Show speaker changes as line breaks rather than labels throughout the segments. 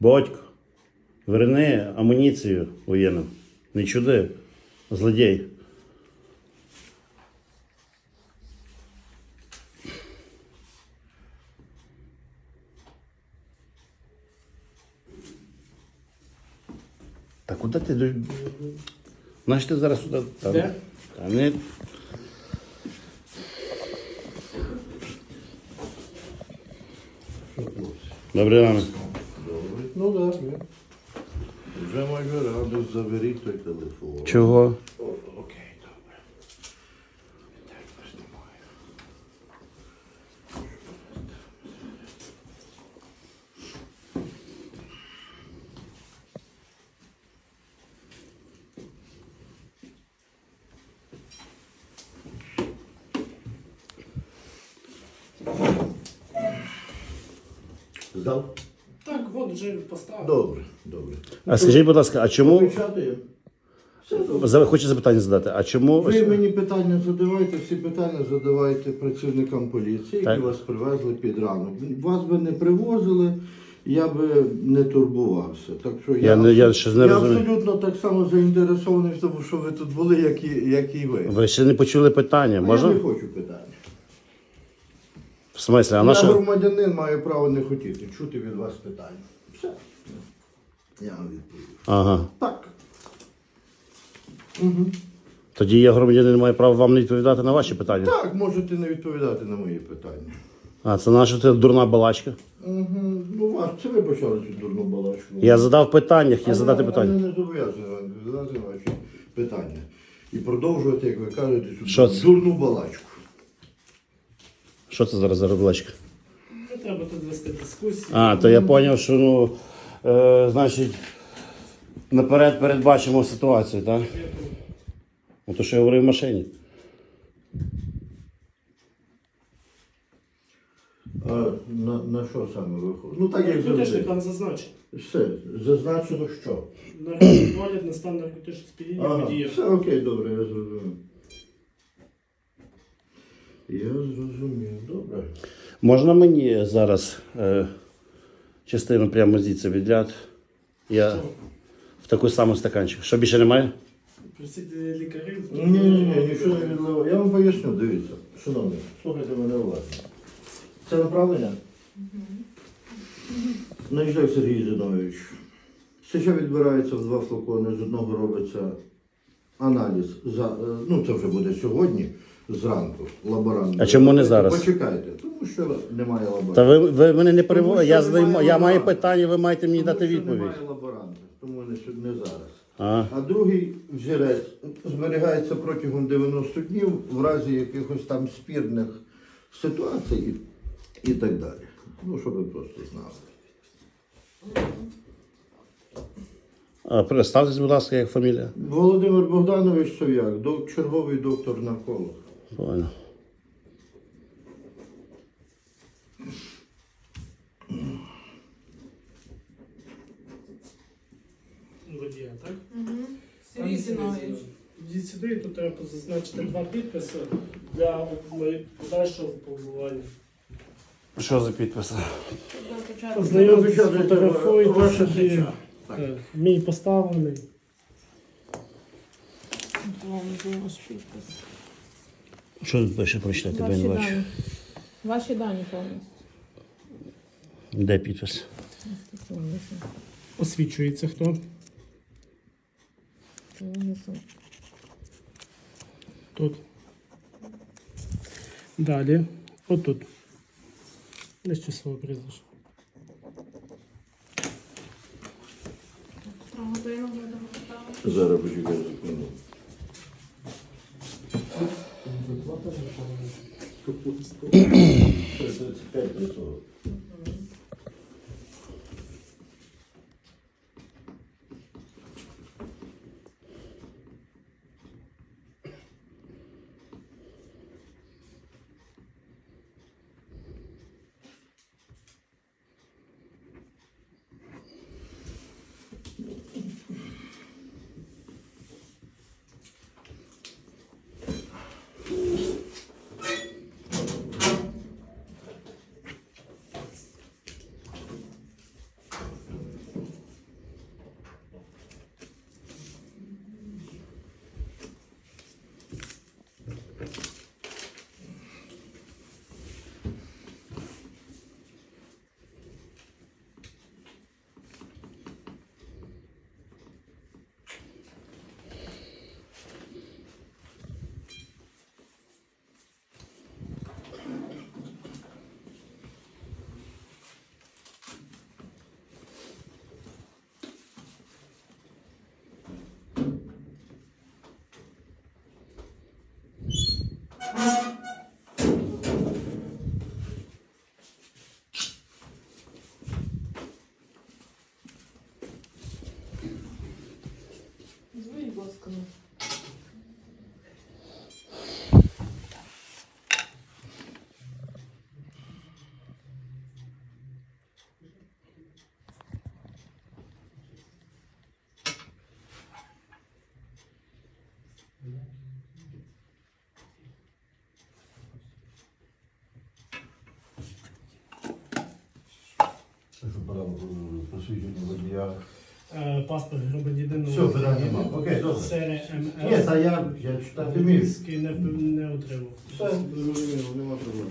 Батько, верни амуніцію воєнну. Не чуди, злодій. Та куди ти? Значить, ти зараз сюди. Та,
Де?
Та не. Добрий ранок.
Добре. Ну так. Да. Вже майже радий заберіть той телефон.
Чого?
О, окей, добре. Тепер знімаю. Здав?
Вже поставив.
Добре, добре.
А скажіть, будь ласка, а чому.
Все добре.
За- Хочу запитання задати. А чому.
Ви мені питання задавайте, всі питання задавайте працівникам поліції,
Так.
які вас привезли під ранок. Вас би не привозили, я би не турбувався. Так що
Я не- я щось не
я
розумію.
абсолютно так само заінтересований в тому, що ви тут були, як і, як і ви.
Ви ще не почули питання,
А Я
можна?
не хочу питання.
В смислі, а
Я
наша.
громадянин маю право не хотіти чути від вас питання. Все. Я вам відповів.
Ага.
Так.
Тоді я громадянин маю право вам не відповідати на ваші питання.
Так, можете не відповідати на мої питання.
А це наша це дурна балачка.
Угу. Ну, ваш, це ви почали цю дурну балачку.
Я задав питання, хотів задати питання.
не зобов'язаний вам задати ваші питання. І продовжувати, як ви кажете, цю
Що це?
дурну балачку.
Що це зараз за балачка?
Треба тут вести дискусію.
А, то я зрозумів, що ну, е, значить, наперед передбачимо ситуацію, так? Ну, то, що я говорив в машині.
А на, на що саме виходить? Ну так як
Наркотичний
завжди.
там зазначено.
Все, зазначено що.
Наркотичний на стан наркотичного сп'яніння
Ага,
водіїв.
все окей, добре, я зрозумів. Я зрозумів, добре.
Можна мені зараз е, частину прямо звідси відляти? Я в таку саму стаканчик. Що більше немає?
Просіть лікарів.
Ні, ні, ні, нічого не відливав. Я вам поясню, дивіться. Шановні, слухайте мене уважно. Це направлення? Наїжджай Сергій Зінович. Сеча відбирається в два флакони, з одного робиться аналіз. За, е, ну, це вже буде сьогодні, зранку, лаборант.
А чому не зараз?
Почекайте, тому що немає лаборанта.
Та ви, ви мене не
Тому
переводите. Я,
немає
я маю
лаборанта.
питання, ви маєте мені
Тому
дати
що
відповідь.
Немає лаборанта, тому не, с- не зараз.
А,
А другий взірець зберігається протягом 90 днів в разі якихось там спірних ситуацій і, і так далі. Ну, щоб ви просто знали.
а представтесь, будь ласка, як фамілія.
Володимир Богданович Сов'як, док- черговий доктор-нарколог.
Понял.
Водія, так?
Сергій Зінович.
Йдіть сюди, і тут треба зазначити два підписи для подальшого побування.
Що за підписи?
Знайомтесь, фотографуйте собі. Мій поставлений.
Вам підпис.
Що тут пише прочитати? бо я
Ваші
не бачу.
дані. Ваші дані повністю.
Де підпис?
Освічується хто? Тут. Далі. Отут. Десь часове прізвище.
Зараз секунду. Це 35 до цього. Брав е, посвідчення водія.
Е, Паспорт громадянина
Все, питань нема. Окей, добре. Ні, та я, я читати міг.
Львівський не, не отримав.
Все, зрозуміло, нема проблем.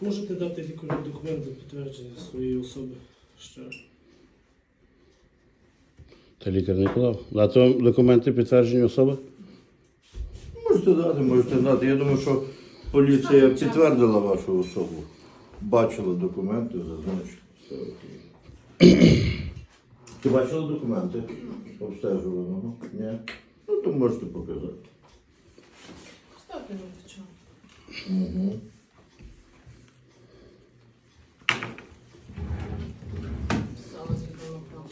Можете дати лікарю документ для підтвердження своєї особи ще.
Та лікар не подав. Дати вам документи підтвердження особи?
Можете дати, можете дати. Я думаю, що поліція підтвердила вашу особу. Бачила документи, зазначила. Все окей. Ти бачила документи обстежуваного? Ні? Ну, то можете показати.
Ставте.
Угу.
Саме світло направо.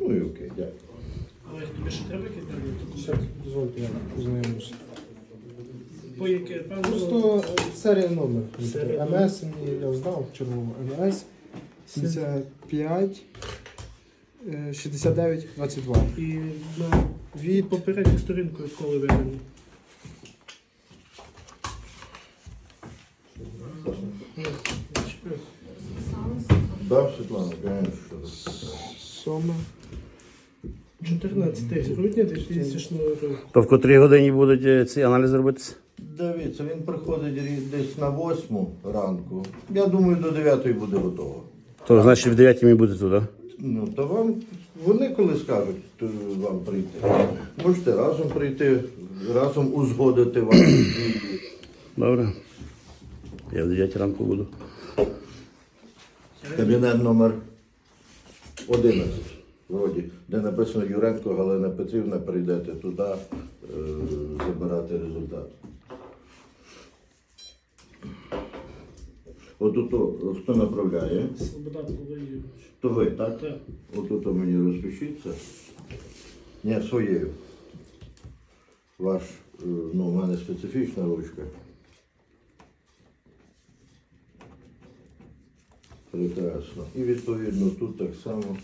Ну і окей, дякую.
Але тобі ще треба якісь дані
дозвольте, я познайомлюся.
По яке? Певно,
Просто серія номер.
Серія номер.
МС мені я знав червоного МС 75 е, 69 22.
І на від попередньої сторінки коли видані. Ні, не чіпляй.
Саме світло.
Да, Світлана, звісно, що
Сома.
14 грудня 2000 року.
То в котрій годині будуть е, ці аналізи робитися?
Дивіться, він приходить десь на 8 ранку. Я думаю, до 9 буде готово.
То значить в 9 ми буде туди.
Ну, то вам вони коли скажуть то вам прийти. Можете разом прийти, разом узгодити дії.
Добре. Я в 9 ранку буду.
Кабінет номер 11, вроді, де написано Юренко Галина Петрівна, прийдете туди е, забирати результат. От тут хто направляє,
Слобода Павло
то ви, так?
Так.
Отут мені розпишіться. Ні, своєю. Ваш, е, ну, у мене специфічна ручка. Прекрасно. І відповідно тут так само,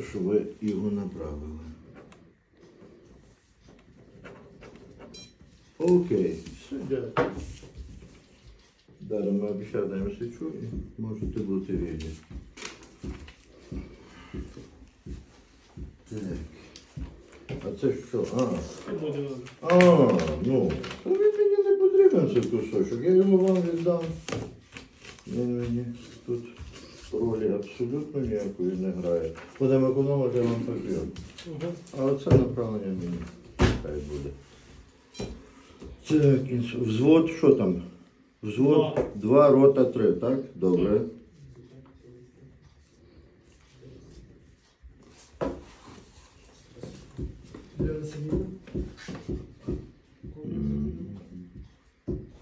що ви його направили. Окей, все, дякую. Далі ми обіцяємо свічу і можете бути вільні. Так. А це що? А, а ну. то Він мені не потрібен цей кусочок. Я його вам віддам. Він мені тут ролі абсолютно ніякої не грає. Будемо економити, я вам.
Угу.
А оце направлення мені хай буде. Інс- взвод, що там? Взвод
Два.
2, рота 3, так? Добре.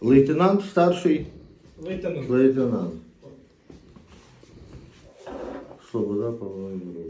Лейтенант старший
Лейтенант.
лейтенант. Ігорович, добре.